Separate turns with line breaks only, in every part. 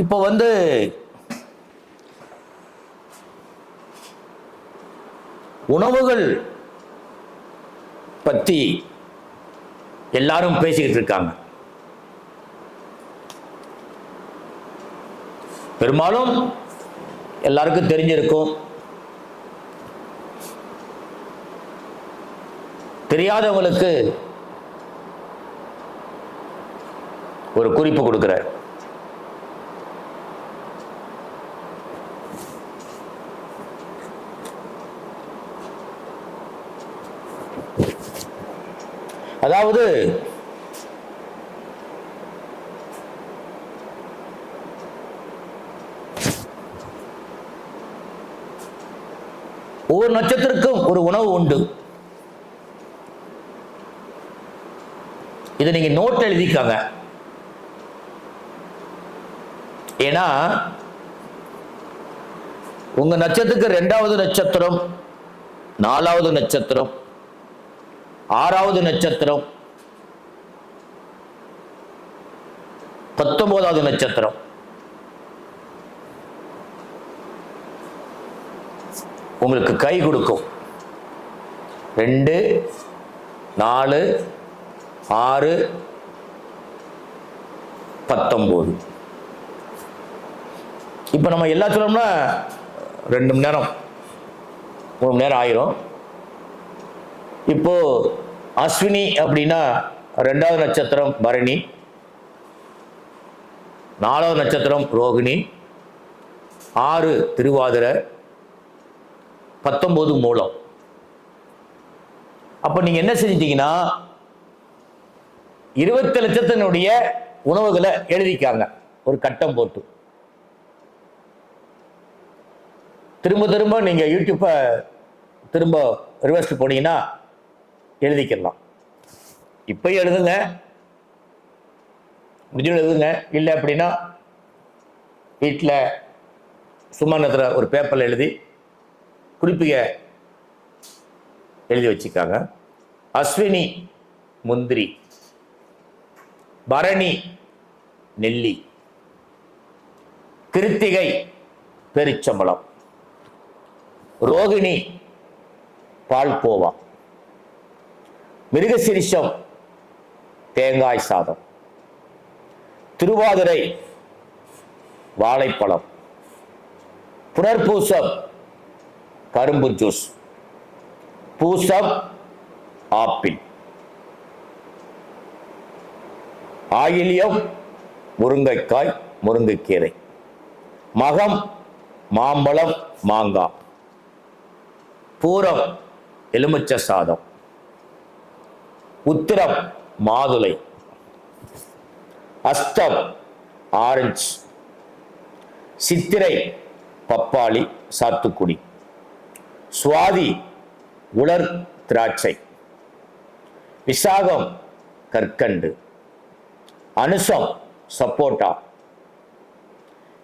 இப்போ வந்து உணவுகள் பற்றி எல்லாரும் பேசிக்கிட்டு இருக்காங்க. பெரும்பாலும் எல்லாருக்கும் தெரிஞ்சிருக்கும். தெரியாதவங்களுக்கு ஒரு குறிப்பு கொடுக்குறேன் அதாவது ஒவ்வொரு நட்சத்திரக்கும் ஒரு உணவு உண்டு. இதை நீங்க நோட் எழுதிக்காங்க. ஏன்னா உங்க நட்சத்திரத்துக்கு ரெண்டாவது நட்சத்திரம் நாலாவது நட்சத்திரம் ஆறாவது நட்சத்திரம். பத்தொன்பதாவது நட்சத்திரம். உங்களுக்கு கை கொடுக்கும். ரெண்டு நாலு ஆறு பத்தொம்போது இப்போ நம்ம எல்லா சொல்லணும்னா ரெண்டு மணி நேரம். மூணு மணி நேரம் ஆயிரும். இப்போ அஸ்வினி அப்படின்னா ரெண்டாவது நட்சத்திரம் பரணி நாலாவது நட்சத்திரம் ரோகிணி ஆறு திருவாதிரை பத்தொம்போது மூலம். அப்போ நீங்கள் என்ன செஞ்சிட்டீங்கன்னா இருபத்தி லட்சத்தினுடைய உணவுகளை எழுதிக்காங்க ஒரு கட்டம் போட்டு. திரும்ப திரும்ப நீங்கள் யூடியூப்பை திரும்ப ரிவர்ஸ் போனீங்கன்னா எழுதிக்கலாம். இப்போ எழுதுங்க. முடிஞ்சு எழுதுங்க. இல்லை அப்படின்னா வீட்டில் சும்மா நேரத்தில் ஒரு பேப்பரில் எழுதி குறிப்பிக எழுதி வச்சுக்காங்க. அஸ்வினி முந்திரி பரணி நெல்லி கிருத்திகை பெருச்சம்பளம் ரோகிணி பால்கோவா. மிருகசிரிஷம் தேங்காய் சாதம் திருவாதிரை வாழைப்பழம் புனர்பூசம் கரும்பு ஜூஸ் பூசம் ஆப்பிள். ஆயிலியம் முருங்கைக்காய் முருங்கைக்கீரை. மகம் மாம்பழம் மாங்காய். பூரம் எலுமிச்சை சாதம். உத்திரம் மாதுளை. அஸ்தம் ஆரஞ்சு. சித்திரை பப்பாளி சாத்துக்குடி. சுவாதி உலர் திராட்சை. விசாகம் கற்கண்டு. அனுசம் சப்போட்டா.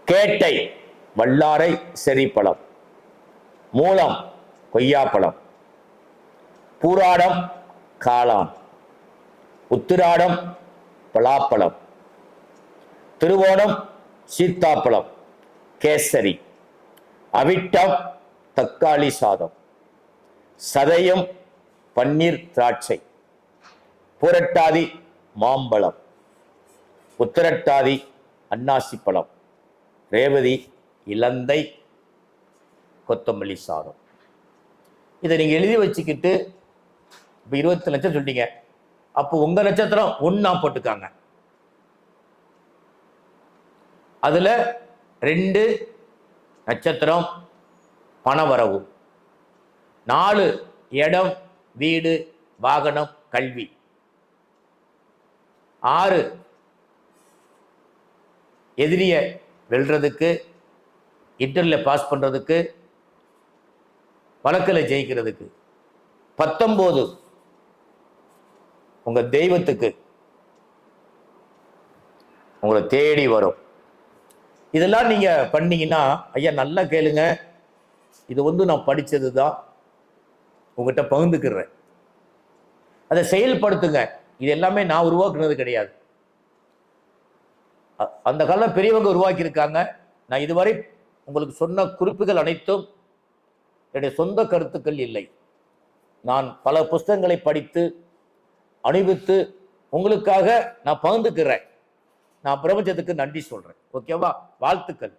கேட்டை வல்லாரை செரிப்பழம் மூலம் கொய்யாப்பழம். பூராடம் காளான். உத்திராடம் பலாப்பழம். திருவோணம் சீத்தாப்பழம் கேசரி. அவிட்டம் தக்காளி சாதம். சதயம் பன்னீர் திராட்சை. புரட்டாதி மாம்பழம். உத்திரட்டாதி அன்னாசி பழம். ரேவதி இலந்தை கொத்தமல்லி சாதம். இதை நீங்கள் எழுதி வச்சுக்கிட்டு இப்போ இருபத்தி லட்சம் சொல்லிட்டீங்க. அப்போ உங்க நட்சத்திரம் ஒன்னா போட்டுக்காங்க. அதுல ரெண்டு நட்சத்திரம் பணவரவு நாலு இடம் வீடு வாகனம் கல்வி. ஆறு எதிரிய வெல்றதுக்கு இன்டர்ல பாஸ் பண்றதுக்கு வழக்கில் ஜெயிக்கிறதுக்கு. பத்தொம்போது உங்க தெய்வத்துக்கு உங்களை தேடி வரும். இதெல்லாம் நீங்க பண்ணீங்கன்னா ஐயா நல்லா கேளுங்க. இது வந்து நான் படிச்சது தான் உங்ககிட்ட பகிர்ந்துக்கிறேன். அதை செயல்படுத்துங்க. இது எல்லாமே நான் உருவாக்குனது கிடையாது. அ- அந்த காலம் பெரியவங்க உருவாக்கியிருக்காங்க. நான் இதுவரை உங்களுக்கு சொன்ன குறிப்புகள் அனைத்தும் என்னுடைய சொந்த கருத்துக்கள் இல்லை. நான் பல புஸ்தகங்களை படித்து அணிவித்து உங்களுக்காக நான் பகிர்ந்துக்கிறேன். நான் பிரபஞ்சத்துக்கு நன்றி சொல்றேன். ஓகேவா? வாழ்த்துக்கள்.